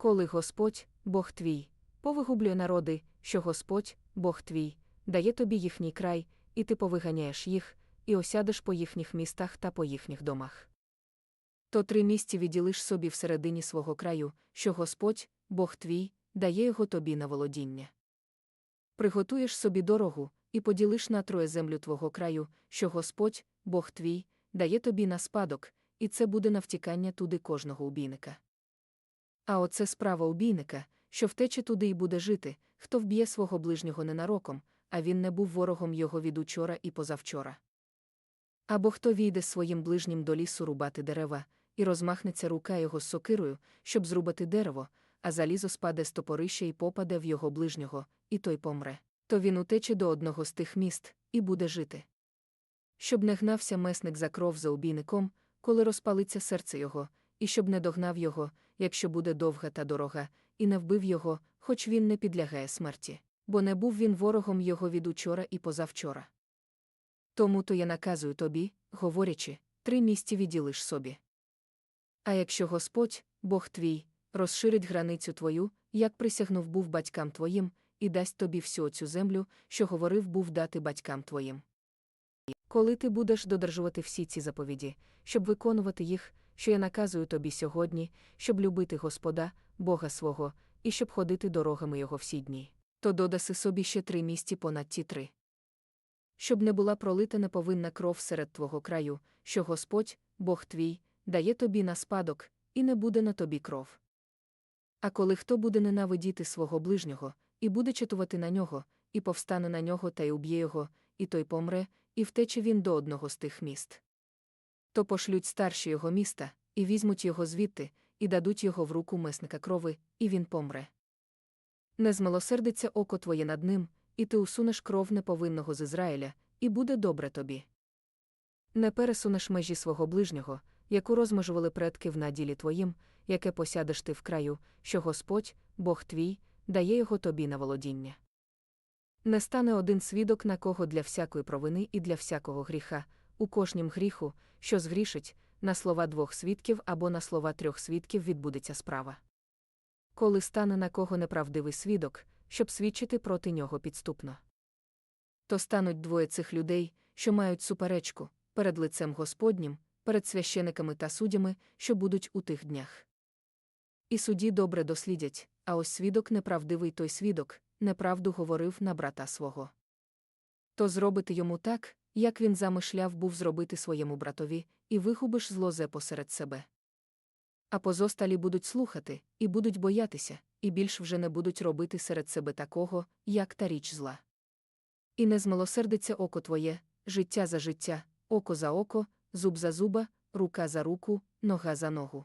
Коли Господь, Бог твій, повигублює народи, що Господь, Бог твій, дає тобі їхній край, і ти повиганяєш їх, і осядеш по їхніх містах та по їхніх домах. То три місці відділиш собі всередині свого краю, що Господь, Бог твій, дає його тобі на володіння. Приготуєш собі дорогу, і поділиш на троє землю твого краю, що Господь, Бог твій, дає тобі на спадок, і це буде навтікання туди кожного убійника. А оце справа убійника, що втече туди і буде жити, хто вб'є свого ближнього ненароком, а він не був ворогом його від учора і позавчора. Або хто війде своїм ближнім до лісу рубати дерева, і розмахнеться рука його з сокирою, щоб зрубати дерево, а залізо спаде з топорища і попаде в його ближнього, і той помре, то він утече до одного з тих міст і буде жити. Щоб не гнався месник за кров за убійником, коли розпалиться серце його, і щоб не догнав його, якщо буде довга та дорога, і не вбив його, хоч він не підлягає смерті, бо не був він ворогом його від учора і позавчора. Тому то я наказую тобі, говорячи, три місті відділиш собі. А якщо Господь, Бог твій, розширить границю твою, як присягнув був батькам твоїм, і дасть тобі всю цю землю, що говорив був дати батькам твоїм. Коли ти будеш додержувати всі ці заповіді, щоб виконувати їх, що я наказую тобі сьогодні, щоб любити Господа, Бога свого, і щоб ходити дорогами Його всі дні, то додаси собі ще три місті понад ті три. Щоб не була пролита неповинна кров серед твого краю, що Господь, Бог твій, дає тобі на спадок, і не буде на тобі кров. А коли хто буде ненавидіти свого ближнього, і буде чатувати на нього, і повстане на нього та й уб'є його, і той помре, і втече він до одного з тих міст. То пошлють старші його міста, і візьмуть його звідти, і дадуть його в руку месника крови, і він помре. Не змилосердиться око твоє над ним, і ти усунеш кров неповинного з Ізраїля, і буде добре тобі. Не пересунеш межі свого ближнього, яку розмежували предки в наділі твоїм, яке посядеш ти в краю, що Господь, Бог твій, дає його тобі на володіння. Не стане один свідок на кого для всякої провини і для всякого гріха, у кожнім гріху, що згрішить, на слова двох свідків або на слова трьох свідків відбудеться справа. Коли стане на кого неправдивий свідок, щоб свідчити проти нього підступно. То стануть двоє цих людей, що мають суперечку, перед лицем Господнім, перед священиками та суддями, що будуть у тих днях. І судді добре дослідять, а ось свідок неправдивий той свідок, неправду говорив на брата свого. То зробити йому так, як він замишляв був зробити своєму братові, і вигубиш злозе посеред себе. А позосталі будуть слухати, і будуть боятися, і більш вже не будуть робити серед себе такого, як та річ зла. І не змилосердиться око твоє, життя за життя, око за око, зуб за зуба, рука за руку, нога за ногу.